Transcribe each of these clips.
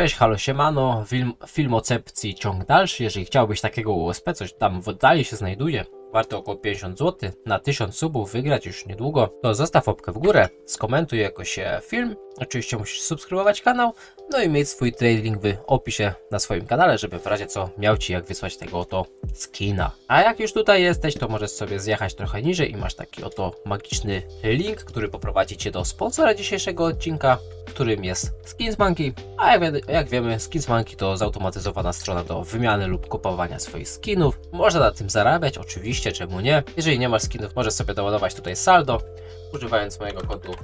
Cześć, halo, siemano, film, filmocepcji ciąg dalszy, jeżeli chciałbyś takiego USP, coś tam w oddali się znajduje, warte około 50 zł, na 1000 subów wygrać już niedługo, to zostaw łapkę w górę, skomentuj jakoś e, film, oczywiście musisz subskrybować kanał, no i mieć swój trading w opisie na swoim kanale, żeby w razie co miał Ci jak wysłać tego oto skina. A jak już tutaj jesteś, to możesz sobie zjechać trochę niżej i masz taki oto magiczny link, który poprowadzi Cię do sponsora dzisiejszego odcinka, którym jest Skinsmonkey. A jak, jak wiemy, Skinsmonkey to zautomatyzowana strona do wymiany lub kupowania swoich skinów. Można na tym zarabiać, oczywiście, czemu nie. Jeżeli nie masz skinów, możesz sobie doładować tutaj saldo. Używając mojego kodu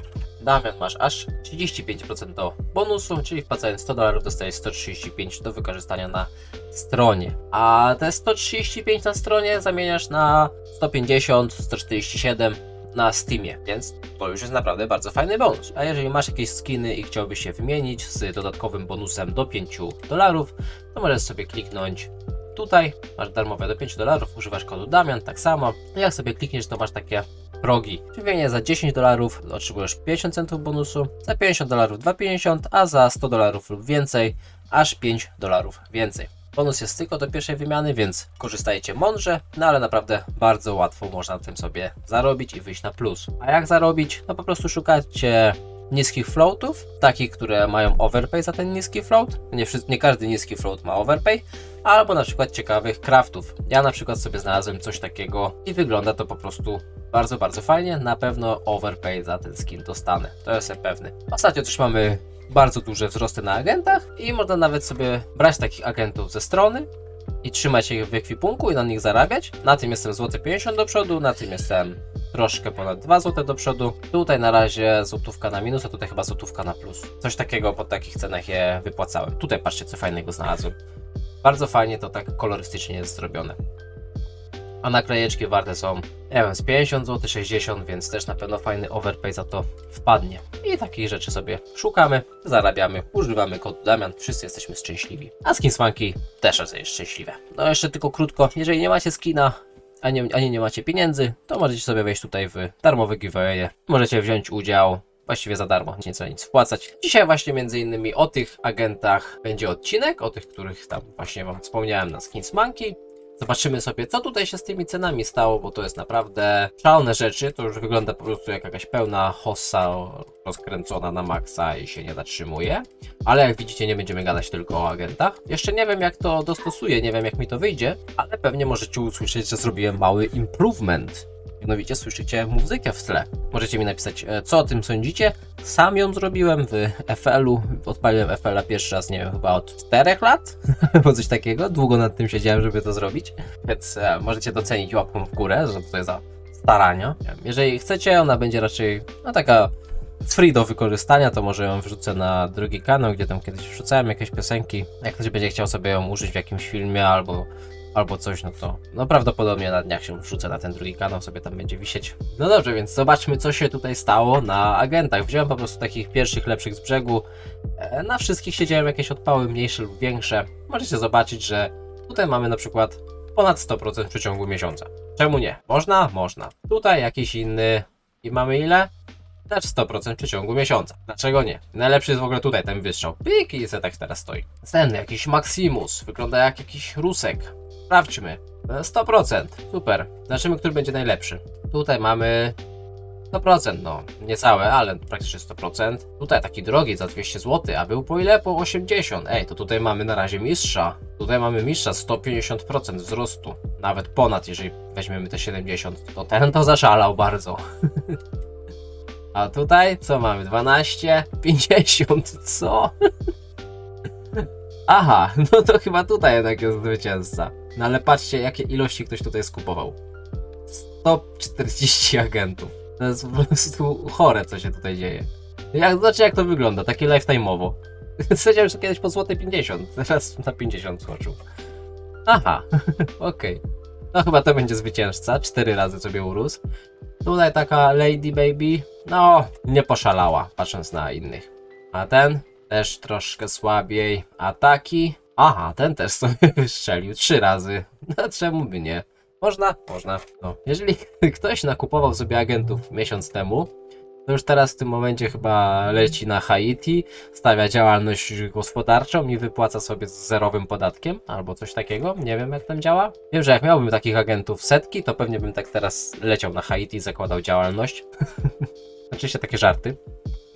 Damian masz aż 35% do bonusu, czyli wpłacając 100 dolarów dostajesz 135 do wykorzystania na stronie. A te 135 na stronie zamieniasz na 150, 147 na Steamie, więc to już jest naprawdę bardzo fajny bonus. A jeżeli masz jakieś skiny i chciałbyś się wymienić z dodatkowym bonusem do 5 dolarów, to możesz sobie kliknąć tutaj, masz darmowe do 5 dolarów, używasz kodu Damian, tak samo. Jak sobie klikniesz, to masz takie progi. Wymienię za 10 dolarów otrzymujesz 50 centów bonusu, za 50 dolarów 2,50, a za 100 dolarów lub więcej aż 5 dolarów więcej. Bonus jest tylko do pierwszej wymiany, więc korzystajcie mądrze, no ale naprawdę bardzo łatwo można na tym sobie zarobić i wyjść na plus. A jak zarobić? No po prostu szukacie niskich floatów, takich, które mają overpay za ten niski float. Nie, nie każdy niski float ma overpay, albo na przykład ciekawych craftów. Ja na przykład sobie znalazłem coś takiego i wygląda to po prostu bardzo, bardzo fajnie. Na pewno overpay za ten skin dostanę, to jestem pewny. Ostatnio też mamy bardzo duże wzrosty na agentach i można nawet sobie brać takich agentów ze strony i trzymać ich w ekwipunku i na nich zarabiać. Na tym jestem złoty 50 do przodu, na tym jestem troszkę ponad 2 zł do przodu. Tutaj na razie złotówka na minus, a tutaj chyba złotówka na plus. Coś takiego po takich cenach je wypłacałem. Tutaj patrzcie co fajnego znalazłem. Bardzo fajnie to tak kolorystycznie jest zrobione. A naklejeczki warte są, nie wiem, z 50 zł, 60, więc też na pewno fajny overpay za to wpadnie. I takich rzeczy sobie szukamy, zarabiamy, używamy kodu Damian, wszyscy jesteśmy szczęśliwi. A Skinsmanki też jest szczęśliwe. No jeszcze tylko krótko, jeżeli nie macie skina, ani, ani nie macie pieniędzy, to możecie sobie wejść tutaj w darmowy giveaway. Możecie wziąć udział właściwie za darmo, nie trzeba nic wpłacać. Dzisiaj właśnie między innymi o tych agentach będzie odcinek, o tych, których tam właśnie wam wspomniałem na Skins Monkey. Zobaczymy sobie, co tutaj się z tymi cenami stało, bo to jest naprawdę szalone rzeczy. To już wygląda po prostu jak jakaś pełna hossa rozkręcona na maksa i się nie zatrzymuje. Ale jak widzicie, nie będziemy gadać tylko o agentach. Jeszcze nie wiem, jak to dostosuję, nie wiem, jak mi to wyjdzie, ale pewnie możecie usłyszeć, że zrobiłem mały improvement. Mianowicie słyszycie muzykę w tle. Możecie mi napisać, e, co o tym sądzicie. Sam ją zrobiłem w FL-u. Odpaliłem FL-a pierwszy raz, nie wiem, chyba od 4 lat, albo coś takiego. Długo nad tym siedziałem, żeby to zrobić. Więc e, możecie docenić łapką w górę, że jest za starania. Jeżeli chcecie, ona będzie raczej no, taka free do wykorzystania, to może ją wrzucę na drugi kanał, gdzie tam kiedyś wrzucałem jakieś piosenki. Jak ktoś będzie chciał sobie ją użyć w jakimś filmie albo albo coś, no to no prawdopodobnie na dniach się wrzucę na ten drugi kanał, sobie tam będzie wisieć. No dobrze, więc zobaczmy co się tutaj stało na agentach. Wziąłem po prostu takich pierwszych, lepszych z brzegu. E, Na wszystkich siedziałem jakieś odpały mniejsze lub większe. Możecie zobaczyć, że tutaj mamy na przykład ponad 100% w przeciągu miesiąca. Czemu nie? Można? Można. Tutaj jakiś inny i mamy ile? Też 100% w przeciągu miesiąca. Dlaczego nie? Najlepszy jest w ogóle tutaj ten wystrzał. Pik i tak teraz stoi. Ten jakiś Maximus. Wygląda jak jakiś Rusek. Sprawdźmy. E, 100%. Super. Zobaczymy, który będzie najlepszy. Tutaj mamy 100%, no. Niecałe, ale praktycznie 100%. Tutaj taki drogi za 200 zł, a był po ile? Po 80. Ej, to tutaj mamy na razie mistrza. Tutaj mamy mistrza 150% wzrostu. Nawet ponad, jeżeli weźmiemy te 70, to ten to zaszalał bardzo. A tutaj co mamy? 12, 50, co? Aha, no to chyba tutaj jednak jest zwycięzca. No ale patrzcie, jakie ilości ktoś tutaj skupował. 140 agentów. To jest po prostu chore, co się tutaj dzieje. Jak, znaczy, jak to wygląda, takie lifetime'owo. Siedziałem że kiedyś po złote 50, teraz na 50 skoczył. Aha, okej. No chyba to będzie zwycięzca, cztery razy sobie urósł. Tutaj taka Lady Baby, no nie poszalała, patrząc na innych. A ten też troszkę słabiej. A taki, aha, ten też sobie wystrzelił trzy razy. No czemu by nie? Można? Można. No, jeżeli ktoś nakupował sobie agentów miesiąc temu, to już teraz w tym momencie chyba leci na Haiti, stawia działalność gospodarczą i wypłaca sobie z zerowym podatkiem albo coś takiego. Nie wiem jak tam działa. Wiem, że jak miałbym takich agentów setki, to pewnie bym tak teraz leciał na Haiti i zakładał działalność. Oczywiście takie żarty.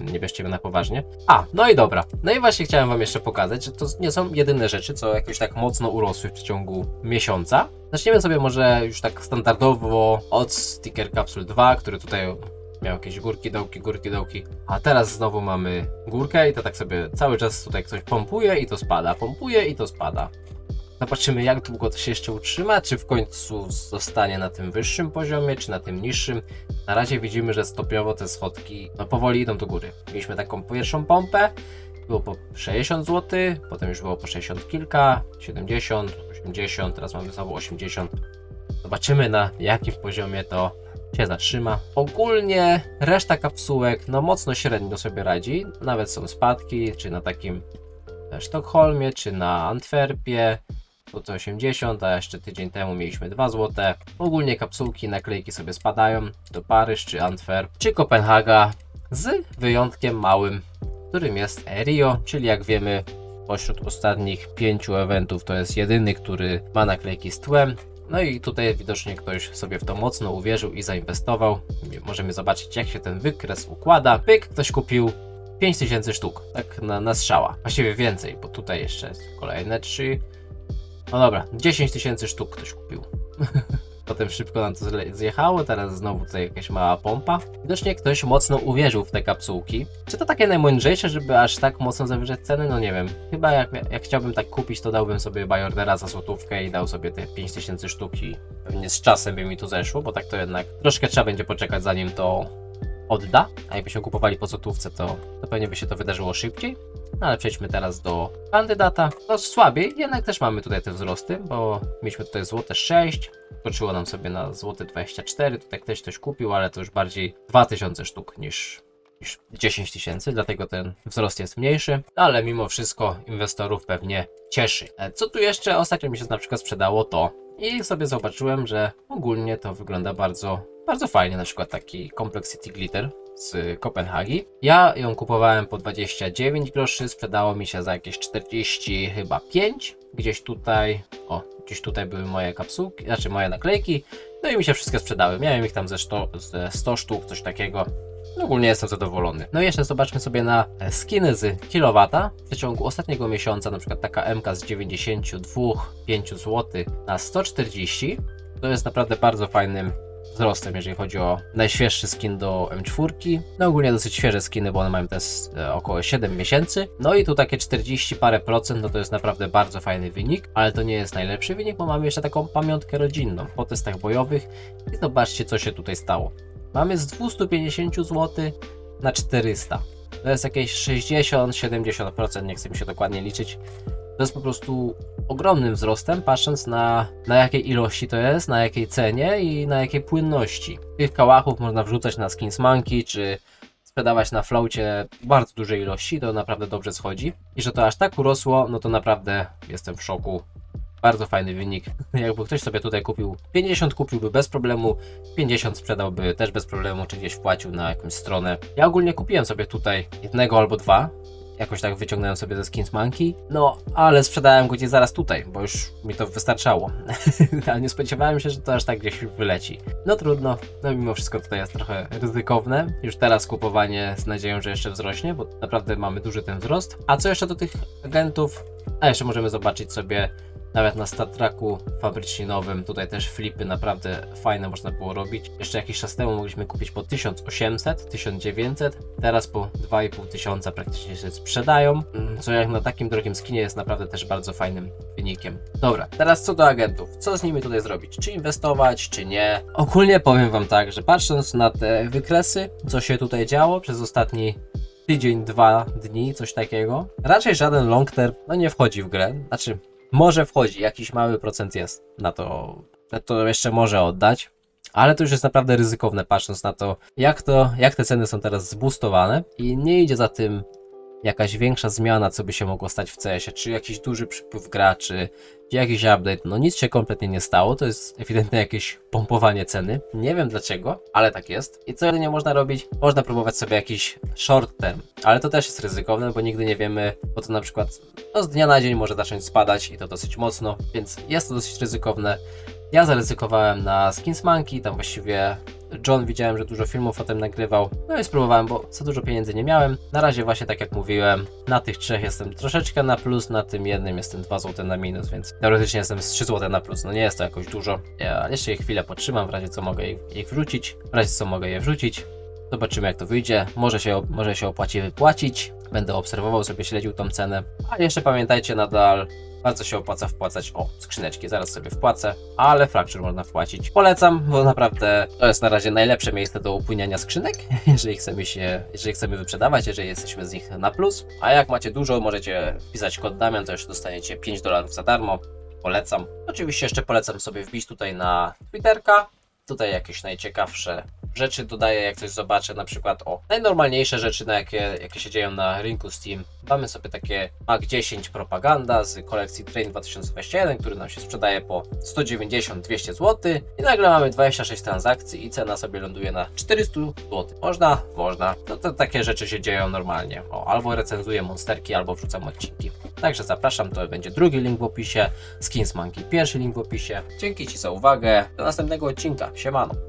Nie bierzcie mnie na poważnie. A, no i dobra. No i właśnie chciałem wam jeszcze pokazać, że to nie są jedyne rzeczy, co jakoś tak mocno urosły w przeciągu miesiąca. Zaczniemy sobie może już tak standardowo od Sticker Capsule 2, który tutaj miał jakieś górki, dołki, górki, dołki. A teraz znowu mamy górkę i to tak sobie cały czas tutaj ktoś pompuje i to spada, pompuje i to spada. Zobaczymy jak długo to się jeszcze utrzyma, czy w końcu zostanie na tym wyższym poziomie, czy na tym niższym. Na razie widzimy, że stopniowo te schodki no, powoli idą do góry. Mieliśmy taką pierwszą pompę, było po 60 zł, potem już było po 60 kilka, 70, 80, teraz mamy znowu 80. Zobaczymy na jakim poziomie to się zatrzyma. Ogólnie reszta kapsułek no mocno średnio sobie radzi. Nawet są spadki, czy na takim e, Sztokholmie, czy na Antwerpie. To 80, a jeszcze tydzień temu mieliśmy 2 zł. Ogólnie kapsułki, naklejki sobie spadają do Paryż, czy Antwerp, czy Kopenhaga. Z wyjątkiem małym, którym jest Rio, czyli jak wiemy pośród ostatnich pięciu eventów to jest jedyny, który ma naklejki z tłem. No i tutaj widocznie ktoś sobie w to mocno uwierzył i zainwestował. Możemy zobaczyć jak się ten wykres układa. Pyk, ktoś kupił 5000 sztuk, tak na, na strzała. Właściwie więcej, bo tutaj jeszcze jest kolejne 3. No dobra, 10 tysięcy sztuk ktoś kupił. Potem szybko nam to zjechało, teraz znowu tutaj jakaś mała pompa. Widocznie ktoś mocno uwierzył w te kapsułki. Czy to takie najmądrzejsze, żeby aż tak mocno zawyżać ceny? No nie wiem. Chyba jak, jak chciałbym tak kupić, to dałbym sobie Bajordera za złotówkę i dał sobie te 5000 sztuk i pewnie z czasem by mi to zeszło, bo tak to jednak troszkę trzeba będzie poczekać zanim to odda. A jakbyśmy kupowali po złotówce, to, to pewnie by się to wydarzyło szybciej. No ale przejdźmy teraz do kandydata. No słabiej, jednak też mamy tutaj te wzrosty, bo mieliśmy tutaj złote 6, skoczyło nam sobie na złote 24, tutaj ktoś coś kupił, ale to już bardziej 2000 sztuk niż, niż 10 tysięcy, dlatego ten wzrost jest mniejszy, ale mimo wszystko inwestorów pewnie cieszy. E, Co tu jeszcze ostatnio mi się na przykład sprzedało to i sobie zobaczyłem, że ogólnie to wygląda bardzo, bardzo fajnie, na przykład taki Complexity Glitter z Kopenhagi. Ja ją kupowałem po 29 groszy, sprzedało mi się za jakieś 40 chyba 5. Gdzieś tutaj, o, gdzieś tutaj były moje kapsułki, znaczy moje naklejki. No i mi się wszystkie sprzedały. Miałem ich tam ze 100, ze 100 sztuk, coś takiego. No ogólnie jestem zadowolony. No i jeszcze zobaczmy sobie na skiny z kilowata. W przeciągu ostatniego miesiąca, na przykład taka MK z 92, 5 zł na 140. To jest naprawdę bardzo fajnym wzrostem, jeżeli chodzi o najświeższy skin do M4. No ogólnie dosyć świeże skiny, bo one mają też e, około 7 miesięcy. No i tu takie 40 parę procent, no to jest naprawdę bardzo fajny wynik, ale to nie jest najlepszy wynik, bo mamy jeszcze taką pamiątkę rodzinną po testach bojowych i zobaczcie co się tutaj stało. Mamy z 250 zł na 400. To jest jakieś 60-70%, nie chcę mi się dokładnie liczyć. To jest po prostu ogromnym wzrostem, patrząc na, na jakiej ilości to jest, na jakiej cenie i na jakiej płynności. Tych kałachów można wrzucać na Skins Monkey, czy sprzedawać na flaucie bardzo dużej ilości, to naprawdę dobrze schodzi. I że to aż tak urosło, no to naprawdę jestem w szoku. Bardzo fajny wynik. Jakby ktoś sobie tutaj kupił 50, kupiłby bez problemu, 50 sprzedałby też bez problemu, czy gdzieś wpłacił na jakąś stronę. Ja ogólnie kupiłem sobie tutaj jednego albo dwa. Jakoś tak wyciągnąłem sobie ze Skins Monkey. No, ale sprzedałem go gdzieś zaraz tutaj, bo już mi to wystarczało. ale nie spodziewałem się, że to aż tak gdzieś wyleci. No trudno. No mimo wszystko tutaj jest trochę ryzykowne. Już teraz kupowanie z nadzieją, że jeszcze wzrośnie, bo naprawdę mamy duży ten wzrost. A co jeszcze do tych agentów? A jeszcze możemy zobaczyć sobie nawet na StatTracku fabrycznie nowym, tutaj też flipy naprawdę fajne można było robić. Jeszcze jakiś czas temu mogliśmy kupić po 1800, 1900, teraz po 2500 praktycznie się sprzedają, mm, co jak na takim drogim skinie jest naprawdę też bardzo fajnym wynikiem. Dobra, teraz co do agentów, co z nimi tutaj zrobić? Czy inwestować, czy nie? Ogólnie powiem wam tak, że patrząc na te wykresy, co się tutaj działo przez ostatni tydzień, dwa dni, coś takiego. Raczej żaden long term no nie wchodzi w grę. Znaczy, może wchodzi, jakiś mały procent jest na to, to jeszcze może oddać. Ale to już jest naprawdę ryzykowne, patrząc na to, jak, to, jak te ceny są teraz zbustowane i nie idzie za tym jakaś większa zmiana, co by się mogło stać w CS-ie, czy jakiś duży przypływ graczy, czy jakiś update. No nic się kompletnie nie stało, to jest ewidentnie jakieś pompowanie ceny. Nie wiem dlaczego, ale tak jest. I co jedynie można robić? Można próbować sobie jakiś short term, ale to też jest ryzykowne, bo nigdy nie wiemy, bo to na przykład no, z dnia na dzień może zacząć spadać i to dosyć mocno, więc jest to dosyć ryzykowne. Ja zaryzykowałem na Skins Monkey, tam właściwie John widziałem, że dużo filmów o tym nagrywał. No i spróbowałem, bo za dużo pieniędzy nie miałem. Na razie właśnie tak jak mówiłem, na tych trzech jestem troszeczkę na plus, na tym jednym jestem 2 zł na minus, więc teoretycznie jestem z 3 zł na plus. No nie jest to jakoś dużo. Ja jeszcze je chwilę potrzymam, w razie co mogę ich, wrzucić. W razie co mogę je wrzucić. Zobaczymy jak to wyjdzie. Może się, może się opłaci wypłacić. Będę obserwował, sobie śledził tą cenę. A jeszcze pamiętajcie nadal, bardzo się opłaca wpłacać. O, skrzyneczki, zaraz sobie wpłacę, ale Fracture można wpłacić. Polecam, bo naprawdę to jest na razie najlepsze miejsce do upłyniania skrzynek, jeżeli chcemy się, jeżeli chcemy wyprzedawać, jeżeli jesteśmy z nich na plus. A jak macie dużo, możecie wpisać kod Damian, to jeszcze dostaniecie 5 dolarów za darmo. Polecam. Oczywiście jeszcze polecam sobie wbić tutaj na Twitterka. Tutaj jakieś najciekawsze rzeczy dodaję, jak coś zobaczę, na przykład o najnormalniejsze rzeczy, na jakie, jakie się dzieją na rynku Steam. Mamy sobie takie Mac 10 propaganda z kolekcji Train 2021, który nam się sprzedaje po 190-200 zł i nagle mamy 26 transakcji i cena sobie ląduje na 400 zł. Można? Można. No to takie rzeczy się dzieją normalnie. O, albo recenzuję monsterki, albo wrzucam odcinki. Także zapraszam, to będzie drugi link w opisie, Skins Monkey pierwszy link w opisie. Dzięki Ci za uwagę, do następnego odcinka. Siemano.